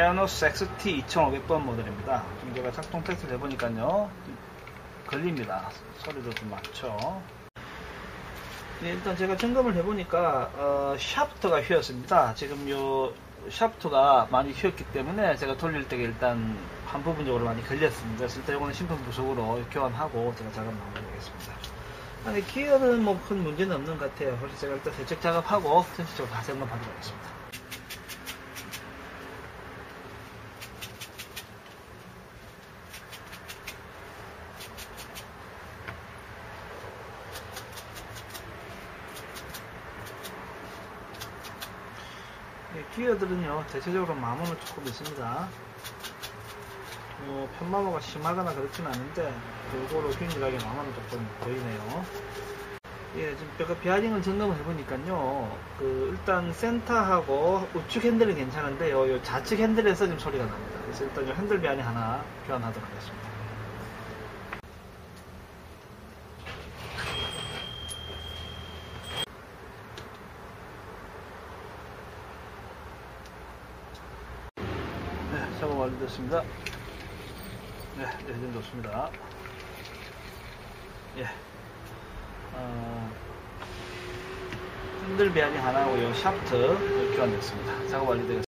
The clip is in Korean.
에어노스 XT 2500번 모델입니다. 제가 작동 테스트를 해보니까요. 걸립니다. 소리도 좀 많죠. 네, 일단 제가 점검을 해보니까 어, 샤프트가 휘었습니다. 지금 요 샤프트가 많이 휘었기 때문에 제가 돌릴 때 일단 한 부분적으로 많이 걸렸습니다. 그래서 일단 이거는 신품 부속으로 교환하고 제가 작업 마무리하겠습니다. 아니 기어는 뭐 큰 문제는 없는 것 같아요. 그래서 제가 일단 세척 작업하고 전체적으로 다 점검하도록 하겠습니다. 예, 기어들은요 대체적으로 마모는 조금 있습니다. 뭐 편마모가 심하거나 그렇지는 않은데 골고루 균일하게 마모는 조금 보이네요. 예, 지금 제가 비아링을 점검을 해보니까요. 그 일단 센터하고 우측 핸들은 괜찮은데요. 요 좌측 핸들에서 좀 소리가 납니다. 그래서 일단 요 핸들 비아링 하나 교환하도록 하겠습니다. 네, 작업 완료됐습니다. 네, 네, 좀 좋습니다. 예. 어, 핸들 배양이 하나고 요 샤프트 교환됐습니다. 작업 완료되겠습니다.